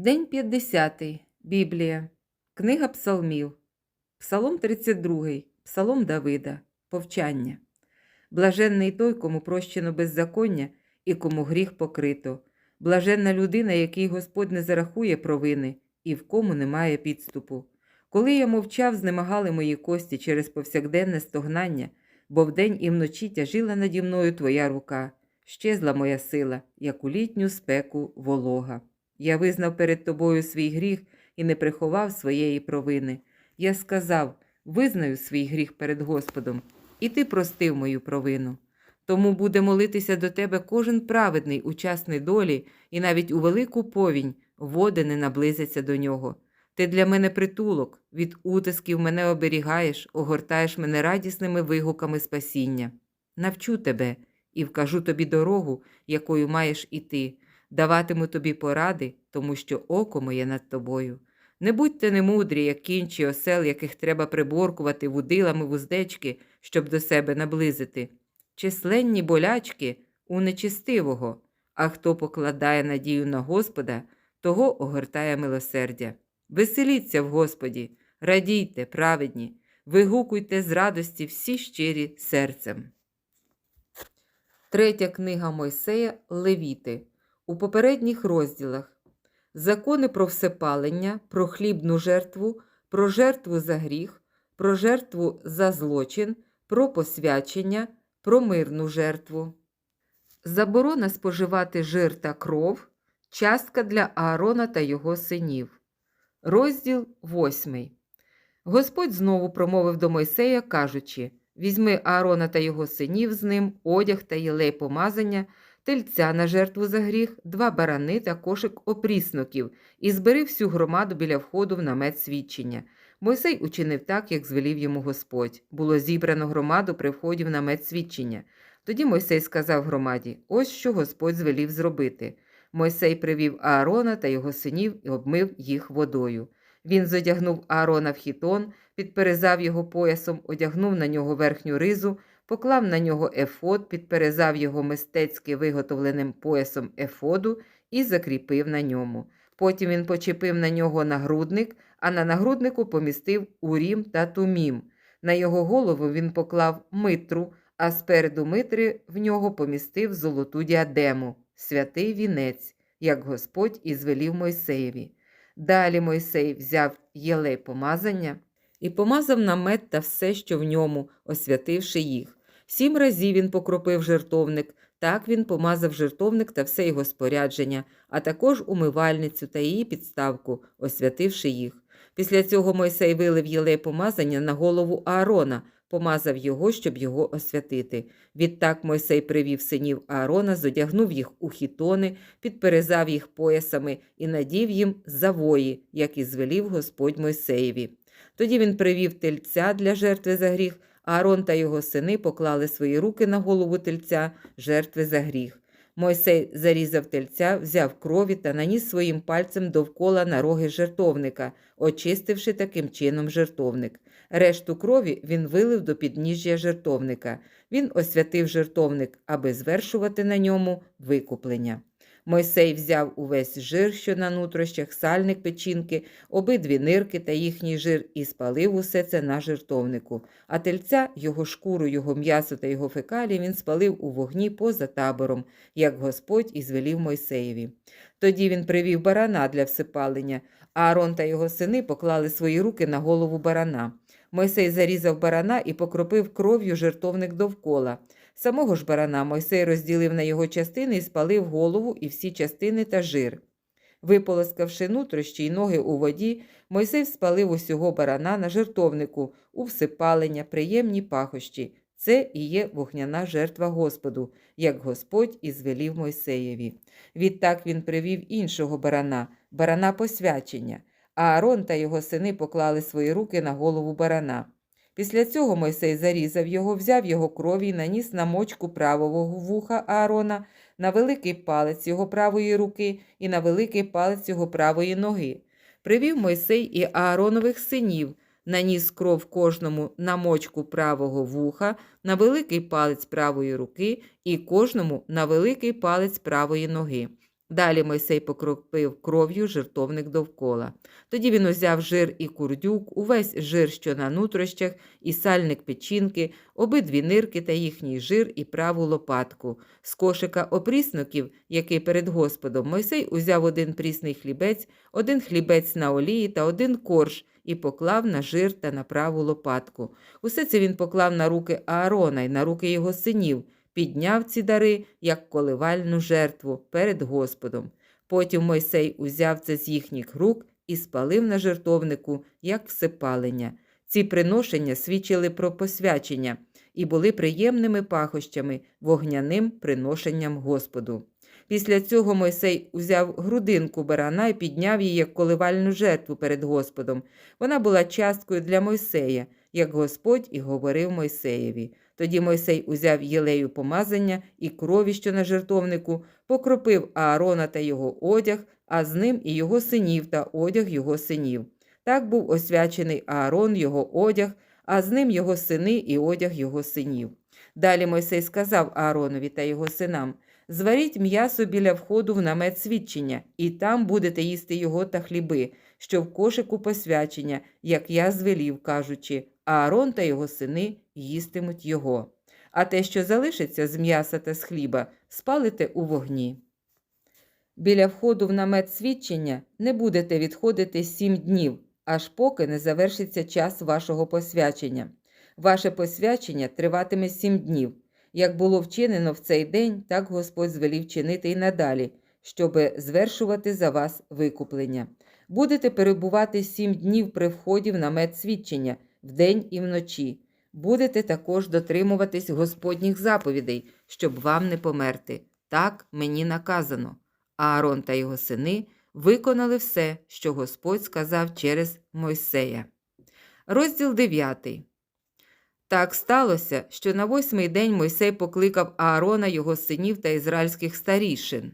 День 50. Біблія. Книга Псалмів. Псалом 32. Псалом Давида. Повчання. Блаженний той, кому прощено беззаконня і кому гріх покрито. Блаженна людина, який Господь не зарахує провини і в кому немає підступу. Коли я мовчав, знемагали мої кості через повсякденне стогнання, бо вдень і вночі тяжила наді мною твоя рука. Щезла моя сила, як у літню спеку волога. Я визнав перед тобою свій гріх і не приховав своєї провини. Я сказав: визнаю свій гріх перед Господом, і ти простив мою провину. Тому буде молитися до тебе кожен праведний учасний долі, і навіть у велику повінь води не наблизяться до нього. Ти для мене притулок, від утисків мене оберігаєш, огортаєш мене радісними вигуками спасіння. Навчу тебе і вкажу тобі дорогу, якою маєш іти даватиму тобі поради, тому що око моє над тобою. Не будьте немудрі, як кінчі осел, яких треба приборкувати вудилами вуздечки, щоб до себе наблизити. Численні болячки у нечистивого, а хто покладає надію на Господа, того огортає милосердя. Веселіться в Господі, радійте, праведні, вигукуйте з радості всі щирі серцем. Третя книга Мойсея Левіти у попередніх розділах закони про всепалення, про хлібну жертву, про жертву за гріх, про жертву за злочин, про посвячення, про мирну жертву. Заборона споживати жир та кров, частка для Аарона та його синів. Розділ 8. Господь знову промовив до Мойсея, кажучи: Візьми Аарона та його синів з ним, одяг та єлей помазання тельця на жертву за гріх, два барани та кошик опрісноків, і збери всю громаду біля входу в намет свідчення. Мойсей учинив так, як звелів йому Господь. Було зібрано громаду при вході в намет свідчення. Тоді Мойсей сказав громаді: Ось що Господь звелів зробити. Мойсей привів Аарона та його синів і обмив їх водою. Він зодягнув Аарона в хітон, підперезав його поясом, одягнув на нього верхню ризу, поклав на нього ефод, підперезав його мистецьки виготовленим поясом ефоду і закріпив на ньому. Потім він почепив на нього нагрудник, а на нагруднику помістив урім та тумім. На його голову він поклав митру, а спереду митри в нього помістив золоту діадему, святий вінець, як Господь і звелів Мойсеєві. Далі Мойсей взяв єлей помазання і помазав намет та все, що в ньому, освятивши їх. Сім разів він покропив жертовник, так він помазав жертовник та все його спорядження, а також умивальницю та її підставку, освятивши їх. Після цього Мойсей вилив єлей помазання на голову Аарона, помазав його, щоб його освятити. Відтак Мойсей привів синів Аарона, зодягнув їх у хітони, підперезав їх поясами і надів їм завої, як і звелів Господь Мойсеєві. Тоді він привів тельця для жертви за гріх, Аарон та його сини поклали свої руки на голову тельця жертви за гріх. Мойсей зарізав тельця, взяв крові та наніс своїм пальцем довкола на роги жертовника, очистивши таким чином жертовник. Решту крові він вилив до підніжжя жертовника. Він освятив жертовник, аби звершувати на ньому викуплення. Мойсей взяв увесь жир, що на нутрощах, сальник печінки, обидві нирки та їхній жир і спалив усе це на жертовнику. А тельця, його шкуру, його м'ясо та його фекалі він спалив у вогні поза табором, як Господь і звелів Мойсеєві. Тоді він привів барана для всипалення, а Аарон та його сини поклали свої руки на голову барана. Мойсей зарізав барана і покропив кров'ю жертовник довкола. Самого ж барана Мойсей розділив на його частини і спалив голову і всі частини та жир. Виполоскавши нутрощі й ноги у воді, Мойсей спалив усього барана на жертовнику, у всипалення, приємні пахощі. Це і є вогняна жертва Господу, як Господь і звелів Мойсеєві. Відтак він привів іншого барана, барана посвячення, а Аарон та його сини поклали свої руки на голову барана. Після цього Мойсей зарізав його, взяв його крові і наніс на мочку правого вуха Аарона, на великий палець його правої руки і на великий палець його правої ноги. Привів Мойсей і Ааронових синів, наніс кров кожному на мочку правого вуха, на великий палець правої руки і кожному на великий палець правої ноги. Далі Мойсей покропив кров'ю жертовник довкола. Тоді він узяв жир і курдюк, увесь жир, що на нутрощах, і сальник печінки, обидві нирки та їхній жир і праву лопатку. З кошика опрісноків, який перед Господом, Мойсей узяв один прісний хлібець, один хлібець на олії та один корж і поклав на жир та на праву лопатку. Усе це він поклав на руки Аарона й на руки його синів, підняв ці дари як коливальну жертву перед Господом. Потім Мойсей узяв це з їхніх рук і спалив на жертовнику, як всепалення. Ці приношення свідчили про посвячення і були приємними пахощами, вогняним приношенням Господу. Після цього Мойсей узяв грудинку барана і підняв її як коливальну жертву перед Господом. Вона була часткою для Мойсея, як Господь і говорив Мойсеєві. Тоді Мойсей узяв єлею помазання і крові, що на жертовнику, покропив Аарона та його одяг, а з ним і його синів та одяг його синів. Так був освячений Аарон, його одяг, а з ним його сини і одяг його синів. Далі Мойсей сказав Ааронові та його синам: Зваріть м'ясо біля входу в намет свідчення, і там будете їсти його та хліби, що в кошику посвячення, як я звелів, кажучи, Аарон та його сини їстимуть його. А те, що залишиться з м'яса та з хліба, спалите у вогні. Біля входу в намет свідчення не будете відходити сім днів, аж поки не завершиться час вашого посвячення. Ваше посвячення триватиме сім днів. Як було вчинено в цей день, так Господь звелів чинити й надалі, щоби звершувати за вас викуплення. Будете перебувати сім днів при вході в намет свідчення, вдень і вночі. Будете також дотримуватись Господніх заповідей, щоб вам не померти. Так мені наказано. Аарон та його сини виконали все, що Господь сказав через Мойсея. Розділ 9. Так сталося, що на восьмий день Мойсей покликав Аарона, його синів та ізраїльських старішин.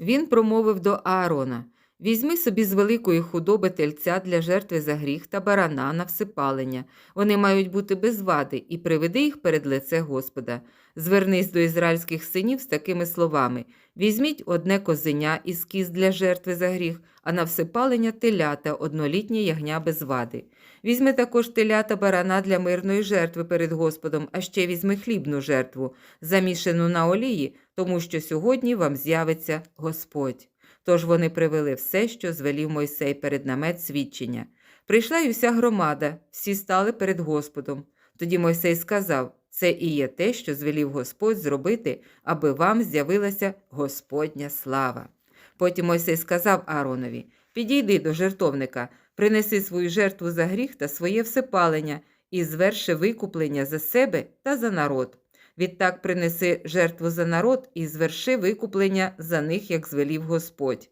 Він промовив до Аарона Візьми собі з великої худоби тельця для жертви за гріх та барана на всипалення. Вони мають бути без вади, і приведи їх перед лице Господа. Звернись до ізраїльських синів з такими словами: Візьміть одне козеня із кіз для жертви за гріх, а на всипалення телята однолітнє ягня без вади. Візьми також телята барана для мирної жертви перед Господом, а ще візьми хлібну жертву, замішану на олії, тому що сьогодні вам з'явиться Господь. Тож вони привели все, що звелів Мойсей перед намет свідчення. Прийшла й уся громада, всі стали перед Господом. Тоді Мойсей сказав: Це і є те, що звелів Господь зробити, аби вам з'явилася Господня слава. Потім Мойсей сказав Ааронові: Підійди до жертовника, принеси свою жертву за гріх та своє всепалення і зверши викуплення за себе та за народ. Відтак принеси жертву за народ і зверши викуплення за них, як звелів Господь.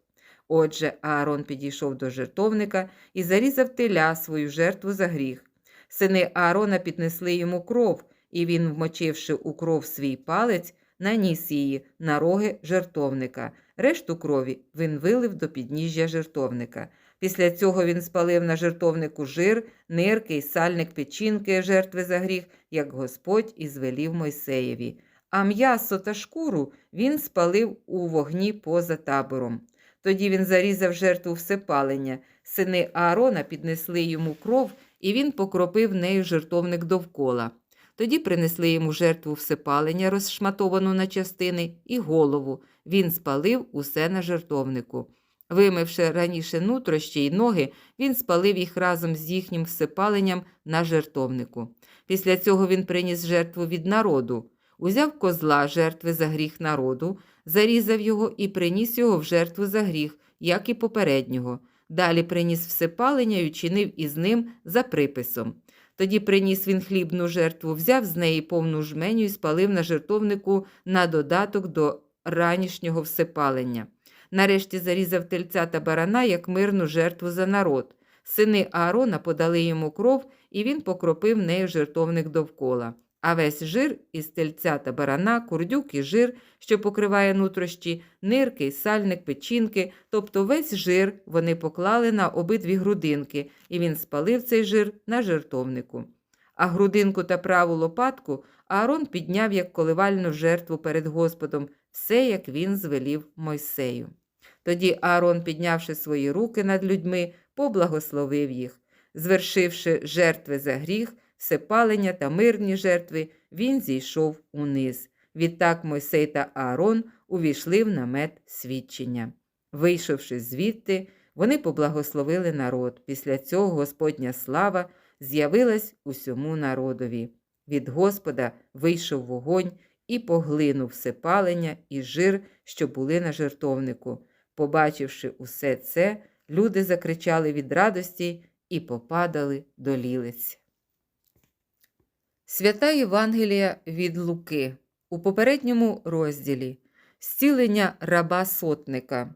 Отже, Аарон підійшов до жертовника і зарізав теля свою жертву за гріх. Сини Аарона піднесли йому кров, і він, вмочивши у кров свій палець, наніс її на роги жертовника. Решту крові він вилив до підніжжя жертовника. Після цього він спалив на жертовнику жир, нирки й сальник печінки жертви за гріх, як Господь і звелів Мойсеєві. А м'ясо та шкуру він спалив у вогні поза табором. Тоді він зарізав жертву всепалення. Сини Аарона піднесли йому кров, і він покропив нею жертовник довкола. Тоді принесли йому жертву всепалення, розшматовану на частини, і голову. Він спалив усе на жертовнику. Вимивши раніше нутрощі й ноги, він спалив їх разом з їхнім всипаленням на жертовнику. Після цього він приніс жертву від народу, узяв козла жертви за гріх народу, зарізав його і приніс його в жертву за гріх, як і попереднього. Далі приніс всипалення і учинив із ним за приписом. Тоді приніс він хлібну жертву, взяв з неї повну жменю і спалив на жертовнику на додаток до ранішнього всипалення. Нарешті зарізав тельця та барана як мирну жертву за народ. Сини Аарона подали йому кров, і він покропив нею жертовник довкола. А весь жир із тельця та барана, курдюк і жир, що покриває нутрощі, нирки, сальник, печінки, тобто весь жир вони поклали на обидві грудинки, і він спалив цей жир на жертовнику. А грудинку та праву лопатку Аарон підняв як коливальну жертву перед Господом, все як він звелів Мойсею. Тоді Аарон, піднявши свої руки над людьми, поблагословив їх. Звершивши жертви за гріх, всепалення та мирні жертви, він зійшов униз. Відтак Мойсей та Аарон увійшли в намет свідчення. Вийшовши звідти, вони поблагословили народ. Після цього Господня слава з'явилась усьому народові. Від Господа вийшов вогонь і поглинув все палення і жир, що були на жертовнику. Побачивши усе це, люди закричали від радості і попадали до лілиць. Свята Євангелія від Луки у попередньому розділі Зцілення раба сотника.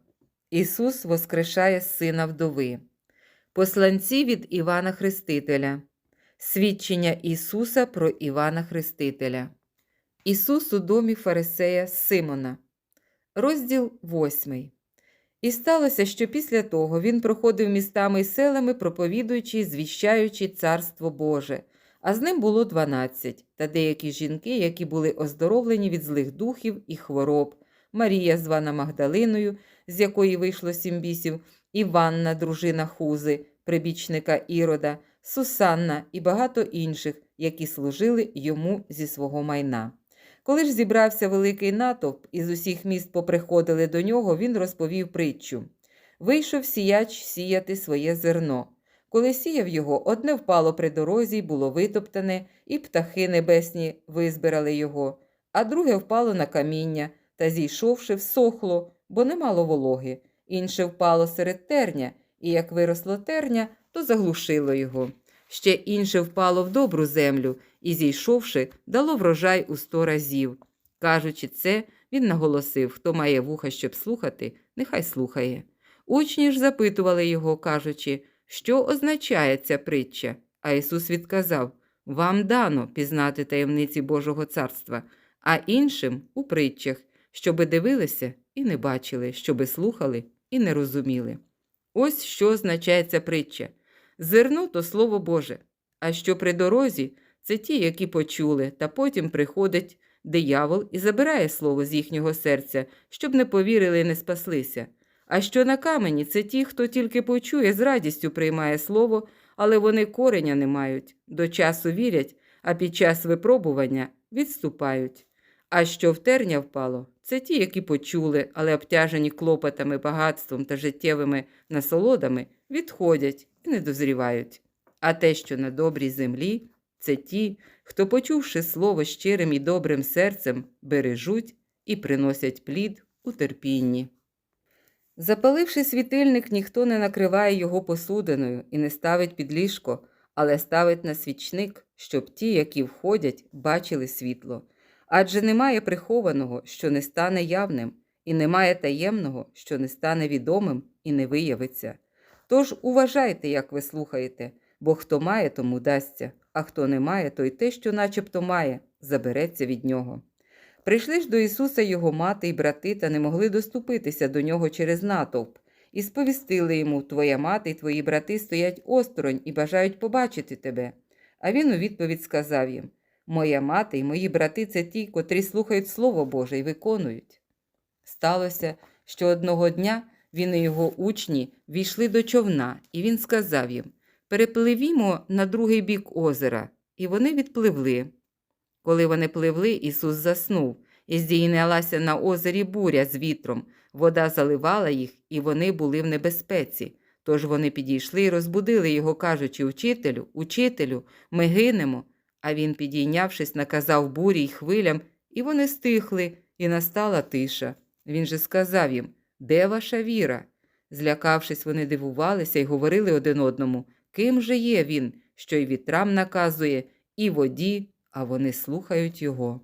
Ісус воскрешає сина вдови. Посланці від Івана Хрестителя. Свідчення Ісуса про Івана Хрестителя. Ісус у домі Фарисея Симона. Розділ 8. І сталося, що після того він проходив містами і селами, проповідуючи і звіщаючи Царство Боже. А з ним було дванадцять, та деякі жінки, які були оздоровлені від злих духів і хвороб. Марія, звана Магдалиною, з якої вийшло сім бісів, Іванна, дружина Хузи, прибічника Ірода, Сусанна і багато інших, які служили йому зі свого майна. Коли ж зібрався великий натовп і з усіх міст поприходили до нього, він розповів притчу. Вийшов сіяч сіяти своє зерно. Коли сіяв його, одне впало при дорозі було витоптане, і птахи небесні визбирали його, а друге впало на каміння та, зійшовши, всохло, бо не мало вологи. Інше впало серед терня, і як виросло терня, то заглушило його. Ще інше впало в добру землю і, зійшовши, дало врожай у сто разів. Кажучи це, він наголосив, хто має вуха, щоб слухати, нехай слухає. Учні ж запитували його, кажучи, що означає ця притча. А Ісус відказав Вам дано пізнати таємниці Божого царства, а іншим у притчах, щоби дивилися і не бачили, щоби слухали і не розуміли. Ось що означає ця притча. Зерно то слово Боже, а що при дорозі це ті, які почули, та потім приходить диявол і забирає слово з їхнього серця, щоб не повірили і не спаслися. А що на камені це ті, хто тільки почує, з радістю приймає слово, але вони кореня не мають, до часу вірять, а під час випробування відступають. А що в терня впало, це ті, які почули, але обтяжені клопотами, багатством та життєвими насолодами, відходять і не дозрівають. А те, що на добрій землі, це ті, хто, почувши слово щирим і добрим серцем, бережуть і приносять плід у терпінні. Запаливши світильник, ніхто не накриває його посудиною і не ставить під ліжко, але ставить на свічник, щоб ті, які входять, бачили світло. Адже немає прихованого, що не стане явним, і немає таємного, що не стане відомим і не виявиться. Тож уважайте, як ви слухаєте, бо хто має, тому дасться, а хто не має, той те, що начебто має, забереться від нього. Прийшли ж до Ісуса його мати і брати та не могли доступитися до нього через натовп, і сповістили йому Твоя мати і твої брати стоять осторонь і бажають побачити тебе. А він у відповідь сказав їм Моя мати і мої брати це ті, котрі слухають Слово Боже і виконують. Сталося, що одного дня він і його учні війшли до човна, і він сказав їм Перепливімо на другий бік озера, і вони відпливли. Коли вони пливли, Ісус заснув, і здійнялася на озері буря з вітром, вода заливала їх, і вони були в небезпеці. Тож вони підійшли і розбудили його, кажучи Учителю, учителю, ми гинемо. А він, підійнявшись, наказав бурі й хвилям, і вони стихли, і настала тиша. Він же сказав їм Де ваша віра? Злякавшись, вони дивувалися і говорили один одному, ким же є він, що й вітрам наказує, і воді, а вони слухають його.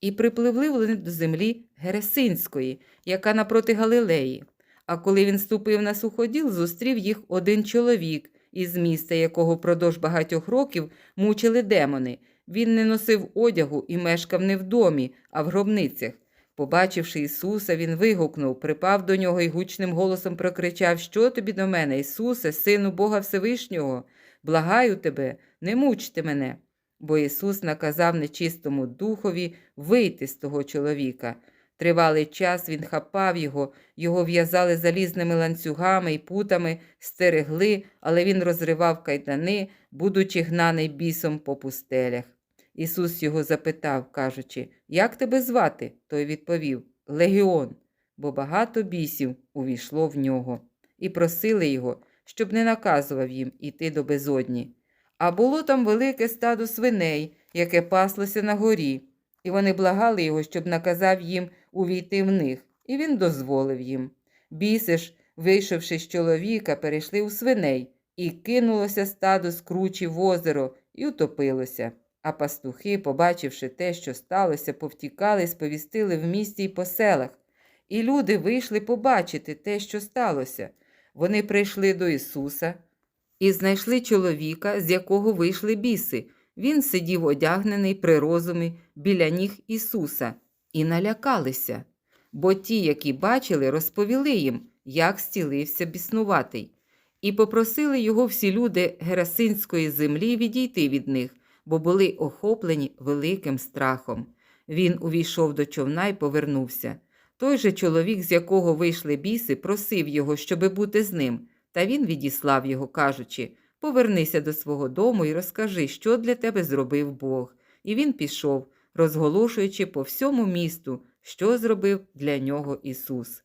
І припливли вони до землі Гересинської, яка напроти Галилеї. А коли він ступив на суходіл, зустрів їх один чоловік із міста, якого впродовж багатьох років мучили демони. Він не носив одягу і мешкав не в домі, а в гробницях. Побачивши Ісуса, він вигукнув, припав до нього і гучним голосом прокричав Що тобі до мене, Ісусе, Сину Бога Всевишнього? Благаю тебе, не мучте мене. Бо Ісус наказав нечистому духові вийти з того чоловіка. Тривалий час він хапав його, його в'язали залізними ланцюгами і путами, стерегли, але він розривав кайдани, будучи гнаний бісом по пустелях. Ісус його запитав, кажучи, як тебе звати? Той відповів Легіон, бо багато бісів увійшло в нього, і просили його, щоб не наказував їм іти до безодні. А було там велике стадо свиней, яке паслося на горі, і вони благали його, щоб наказав їм увійти в них, і він дозволив їм. Біси ж, вийшовши з чоловіка, перейшли у свиней, і кинулося стадо з кручі в озеро, і утопилося. А пастухи, побачивши те, що сталося, повтікали і сповістили в місті й по селах. І люди вийшли побачити те, що сталося. Вони прийшли до Ісуса і знайшли чоловіка, з якого вийшли біси. Він сидів одягнений при розумі біля ніг Ісуса, і налякалися. Бо ті, які бачили, розповіли їм, як стілився біснуватий, і попросили його всі люди Герасинської землі відійти від них, бо були охоплені великим страхом. Він увійшов до човна і повернувся. Той же чоловік, з якого вийшли біси, просив його, щоби бути з ним, та він відіслав його, кажучи Повернися до свого дому і розкажи, що для тебе зробив Бог. І він пішов, розголошуючи по всьому місту, що зробив для нього Ісус.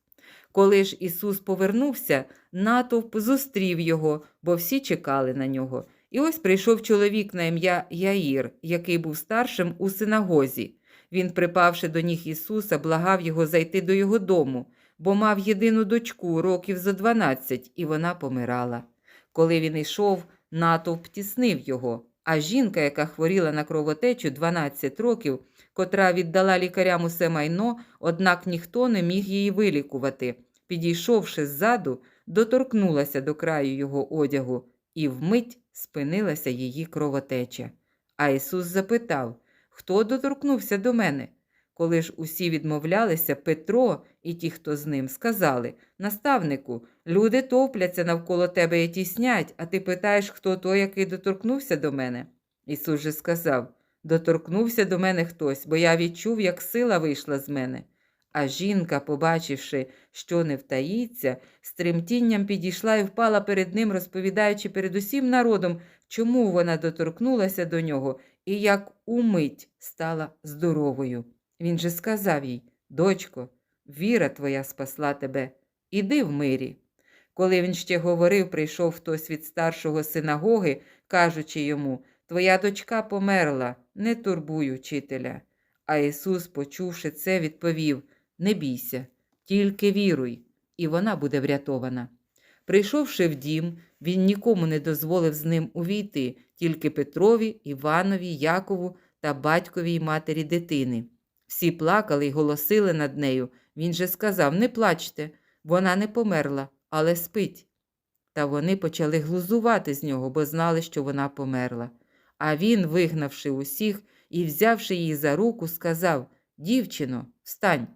Коли ж Ісус повернувся, натовп зустрів його, бо всі чекали на нього. І ось прийшов чоловік на ім'я Яїр, який був старшим у синагозі. Він, припавши до ніг Ісуса, благав його зайти до його дому, бо мав єдину дочку років зо дванадцять, і вона помирала. Коли він йшов, натовп тіснив його, а жінка, яка хворіла на кровотечу 12 років, котра віддала лікарям усе майно, однак ніхто не міг її вилікувати. Підійшовши ззаду, доторкнулася до краю його одягу, і вмить спинилася її кровотеча. А Ісус запитав, хто доторкнувся до мене? Коли ж усі відмовлялися, Петро і ті, хто з ним, сказали Наставнику, люди топляться навколо тебе і тіснять, а ти питаєш, хто той, який доторкнувся до мене. Ісус же сказав Доторкнувся до мене хтось, бо я відчув, як сила вийшла з мене. А жінка, побачивши, що не втаїться, з тремтінням підійшла і впала перед ним, розповідаючи перед усім народом, чому вона доторкнулася до нього і як умить стала здоровою. Він же сказав їй Дочко, віра твоя спасла тебе, іди в мирі. Коли він ще говорив, прийшов хтось від старшого синагоги, кажучи йому Твоя дочка померла, не турбуй учителя. А Ісус, почувши це, відповів Не бійся, тільки віруй, і вона буде врятована. Прийшовши в дім, він нікому не дозволив з ним увійти, тільки Петрові, Іванові, Якову та батькові й матері дитини. Всі плакали й голосили над нею. Він же сказав Не плачте, вона не померла, але спить. Та вони почали глузувати з нього, бо знали, що вона померла. А він, вигнавши усіх і взявши її за руку, сказав Дівчино, встань.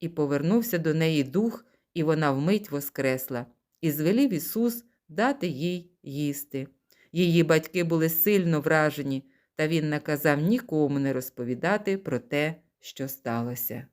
І повернувся до неї дух, і вона вмить воскресла, і звелів Ісус дати їй їсти. Її батьки були сильно вражені, та він наказав нікому не розповідати про те, що сталося.